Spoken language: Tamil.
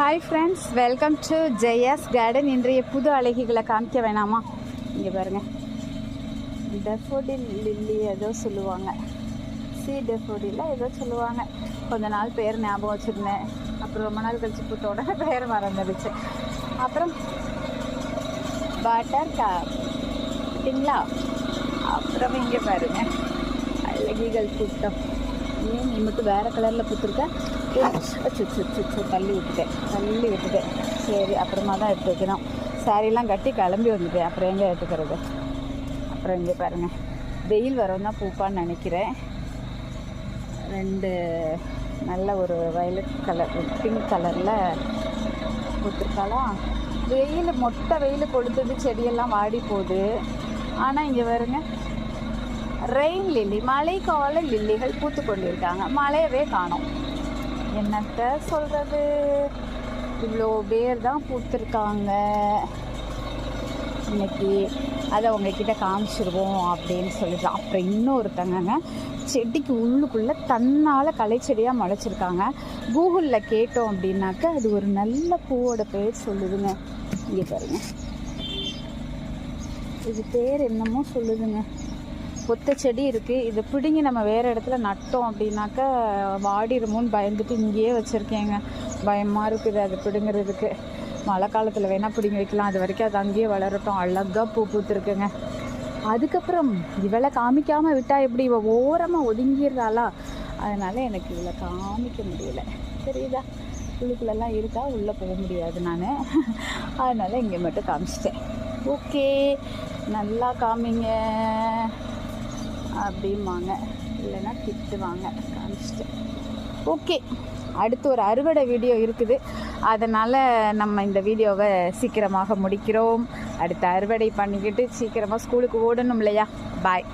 Hi friends welcome to Jaya's garden இன்றைய புது அழகிகளை காமிக்க வேணாமா? இங்கே பாருங்கள் டெஃபோடில் லில்லி ஏதோ சொல்லுவாங்க. சி டெஃபோடில் ஏதோ சொல்லுவாங்க. கொஞ்ச நாள் பேர் ஞாபகம் வச்சுருந்தேன். அப்புறம் ரொம்ப நாள் கழிச்சு பூத்தோட பேர் மறந்துடுச்சு. அப்புறம் பட்டர் கா பார்த்தீங்களா? அப்புறம் இங்கே பாருங்கள் அழகிகள் கூட்டம். ஏன் நீ மட்டும் வேறு கலரில் பூத்துருக்க? அச்சு அச்சு தள்ளி விட்டுட்டேன் தள்ளி விட்டுட்டேன். சரி அப்புறமா தான் எடுத்து வைக்கணும். சாரீலாம் கட்டி கிளம்பி வந்துட்டேன். அப்புறம் எங்கே எடுத்துக்கிறது? அப்புறம் இங்கே பாருங்கள் வெயில் வரோம் தான் பூப்பான்னு நினைக்கிறேன். ரெண்டு நல்ல ஒரு வயலட் கலர் பிங்க் கலரில் கொடுத்துருக்காளா வெயில் மொட்டை வெயில் கொளுத்துது செடியெல்லாம் வாடி போகுது. ஆனால் இங்கே வருங்க ரெயின் லில்லி மழைக்கால லில்லிகள் பூத்து கொண்டிருக்காங்க மழையவே காணோம். என்னத்த சொல்கிறது இவ்வளோ பேர் தான் பூத்துருக்காங்க. இன்னைக்கு அதை உங்ககிட்ட காமிச்சிருவோம் அப்படின்னு சொல்லிட்டு அப்புறம் இன்னொருத்தங்கங்க செடிக்கு உள்ளுக்குள்ளே தன்னால் கலைச்செடியாக முளைச்சிருக்காங்க. கூகுளில் கேட்டோம் அப்படின்னாக்க அது ஒரு நல்ல பூவோட பேர் சொல்லுதுங்க. இங்கே பாருங்க. இது பேர் என்னமோ சொல்லுதுங்க. ஒத்த செடி இருக்குது இதை பிடுங்கி நம்ம வேறு இடத்துல நட்டோம் அப்படின்னாக்கா வாடிடுமோன்னு பயந்துட்டு இங்கேயே வச்சுருக்கேங்க. பயமாக இருக்குது அது பிடுங்கிறதுக்கு. மழை காலத்தில் வேணால் பிடுங்கி வைக்கலாம். அது வரைக்கும் அது அங்கேயே வளரட்டும். அழகாக பூ பூத்துருக்குங்க. அதுக்கப்புறம் இவளை காமிக்காமல் விட்டால் எப்படி? இவள் ஓரமாக ஒதுங்கிடுறாளா? அதனால் எனக்கு இவளை காமிக்க முடியல. தெரியுதா? உள்ளுக்குள்ளெல்லாம் இருக்கா? உள்ளே போக முடியாது நான். அதனால் இங்கே மட்டும் காமிச்சிட்டேன். ஓகே. நல்லா காமிங்க. அப்படிம்பாங்க. இல்லைன்னா திட்டுவாங்க. காமிச்சிட்டு. ஓகே. அடுத்து ஒரு அறுவடை வீடியோ இருக்குது. அதனால் நம்ம இந்த வீடியோவை சீக்கிரமாக முடிக்கிறோம். அடுத்து அறுவடை பண்ணிக்கிட்டு சீக்கிரமாக ஸ்கூலுக்கு ஓடணும் இல்லையா? பாய்.